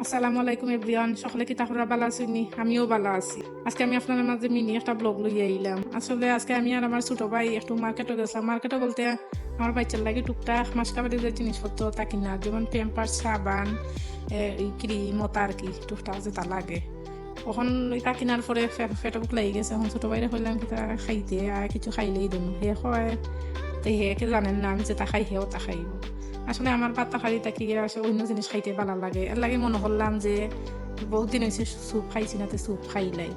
আসসালামু আলাইকুম, এভরিওয়ান। সকলে কি তাহরা ভালো আছেনি আমিও ভালো আছি। আজকে আমি আপনাদের মাঝে মিনি একটা ব্লগ লই আইলাম। আসলে আজকে আমি আর আমার ছোট ভাই একটু মার্কেটে গেছিলাম। মার্কেটে বলতে আমার বাচ্চার লাগে টুকটাক মাসকাবাড়ির যে জিনিসপত্র, তা কিনা। যেমন প্যাম্পার সাবান ক্রিম ওটা আর কি, টুকটাক যে তা লাগে। তখন এটা কিনার পরে ফেটে বুক লাগি গেছে, এখন ছোট বাইরে হইলাম কি তা খাইতে আর কিছু খাইলেই দেবো হে হয় তো হে কে জানেন না, আমি যেটা খাই হেও তা খাইব। আসলে আমার পাত্তা খালি তাকি আসলে অন্য জিনিস খাইতে ভালো লাগে। এর লাগে মনে করলাম যে, বহুত দিন হয়েছে স্যুপ খাইছি না, তো স্যুপ খাইলাই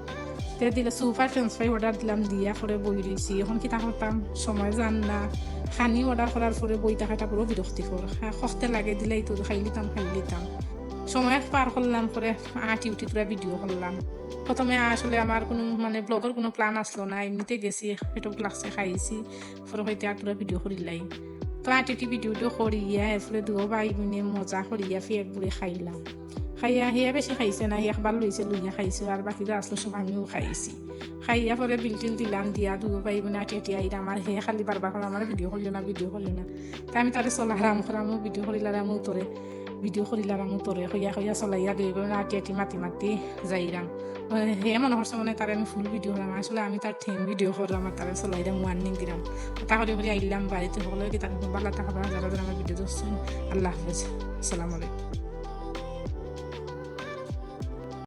তে দিলে স্যুপ আর ফ্রেঞ্চ ফ্রাই অর্ডার দিলাম, দিয়া পরে বই রয়েছি এখন কিতা করতাম সময় জান না। খানি অর্ডার করার পরে বই টাকাটা পুরো বিরক্তিকর সস্তে লাগে দিলেই তো খাই লিতাম খাই লিতাম। সময় পার করলাম পরে আটি উঠি পুরা ভিডিও করলাম। প্রথমে আসলে আমার কোনো মানে ব্লগের কোনো প্ল্যান আসলো না এমনিতে গেছি, একটু লাগছে খাইছি, পরে হয়তো আর পুরা ভিডিও করিলাই তো আটিটি ভিডিওটো করিয়া এরপরে দুও ভাই বোনে মজা করিয়া ফের বুড়ে খাইলাম। খাইয়া হিয়া বেশি খাইছে না একবার লইছে, লইয়া খাইছে, আর বাকিরা আসলো সব আমিও খাইছি। খাইয়া পরে বিলটিল দিলাম দিয়া দুও ভাই বোনে আটি আটি আইরা আমার হে খালি বারবার করে আমার ভিডিও করল না ভিডিও করল না। তা আমি তারে চলা হারাম করামো ভিডিও করিলাম তোরে ভিডিও করিলাম তোরে হইয়া হইয়া চলাইয়া দুই বোন আটি আটি মাতি মাতি যাইলাম হে মনে করছে মানে তারে আমি ফুল ভিডিও করলাম আসলে আমি তার ঠেং ভিডিও করলাম আর তারে চলাইলাম ওয়ার্নিং দিলাম তাহলে করে আইলাম বাড়িতে হলে কি তার ভালো থাকা যারা যারা আমার ভিডিও আল্লাহ হাফেজ আসসালামু